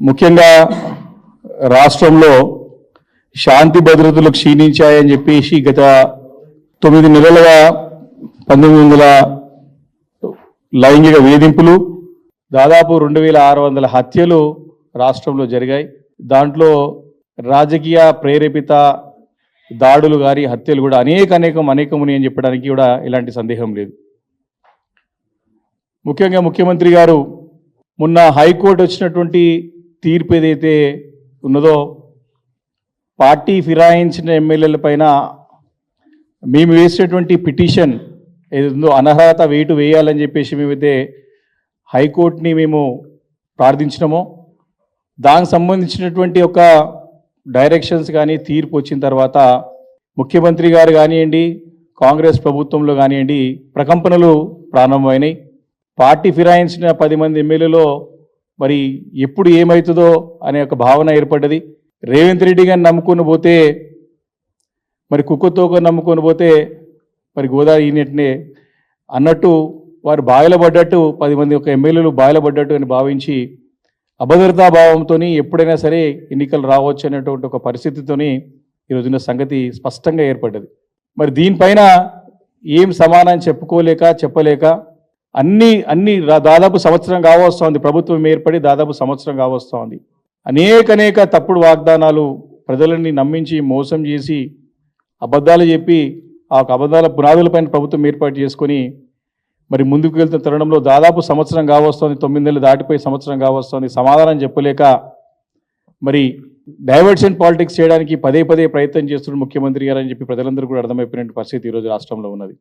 ముఖ్యంగా రాష్ట్రంలో శాంతి భద్రతలు క్షీణించాయని చెప్పేసి గత తొమ్మిది నెలలుగా పంతొమ్మిది వందల లైంగిక వేధింపులు దాదాపు రెండు వేల ఆరు వందల హత్యలు రాష్ట్రంలో జరిగాయి. దాంట్లో రాజకీయ ప్రేరేపిత దాడులు గారి హత్యలు కూడా అనేక అనేకం అనేకముని అని చెప్పడానికి కూడా ఎలాంటి సందేహం లేదు. ముఖ్యంగా ముఖ్యమంత్రి గారు మొన్న హైకోర్టు వచ్చినటువంటి తీర్పు ఏదైతే ఉన్నదో పార్టీ ఫిరాయించిన ఎమ్మెల్యేల పైన మేము వేసినటువంటి పిటిషన్ ఏదో అనర్హత వేటు వేయాలని చెప్పేసి మేమైతే హైకోర్టుని మేము ప్రార్థించినామో. దానికి సంబంధించినటువంటి ఒక డైరెక్షన్స్ కానీ తీర్పు వచ్చిన తర్వాత ముఖ్యమంత్రి గారు కానివ్వండి కాంగ్రెస్ ప్రభుత్వంలో కానివ్వండి ప్రకంపనలు ప్రారంభమైనాయి. పార్టీ ఫిరాయించిన పది మంది ఎమ్మెల్యేలో మరి ఎప్పుడు ఏమవుతుందో అనే ఒక భావన ఏర్పడ్డది. రేవంత్ రెడ్డి గారిని నమ్ముకొని పోతే మరి కుక్కతోక నమ్ముకొని పోతే మరి గోదావరి ఈనెట్నే అన్నట్టు వారు బాయలబడ్డట్టు పది మంది ఒక ఎమ్మెల్యేలు బాయలబడ్డట్టు అని భావించి అభద్రతా భావంతో ఎప్పుడైనా సరే ఎన్నికలు రావచ్చు అనేటువంటి ఒక పరిస్థితితోని ఈరోజున సంగతి స్పష్టంగా ఏర్పడ్డది. మరి దీనిపైన ఏం సమాధానం చెప్పుకోలేక చెప్పలేక అన్ని అన్ని దాదాపు సంవత్సరం కావస్తోంది. ప్రభుత్వం ఏర్పడి దాదాపు సంవత్సరం కావస్తోంది. అనేక అనేక తప్పుడు వాగ్దానాలు ప్రజలని నమ్మించి మోసం చేసి అబద్ధాలు చెప్పి ఆ అబద్ధాల పునాదులపైన ప్రభుత్వం ఏర్పాటు చేసుకొని మరి ముందుకు వెళ్తున్న తరుణంలో దాదాపు సంవత్సరం కావస్తోంది. తొమ్మిది నెలలు దాటిపోయి సంవత్సరం కావస్తోంది. సమాధానం చెప్పలేక మరి డైవర్షన్ పాలిటిక్స్ చేయడానికి పదే పదే ప్రయత్నం చేస్తున్న ముఖ్యమంత్రి గారు అని చెప్పి ప్రజలందరూ కూడా అర్థమైపోయిన పరిస్థితి ఈరోజు రాష్ట్రంలో ఉన్నది.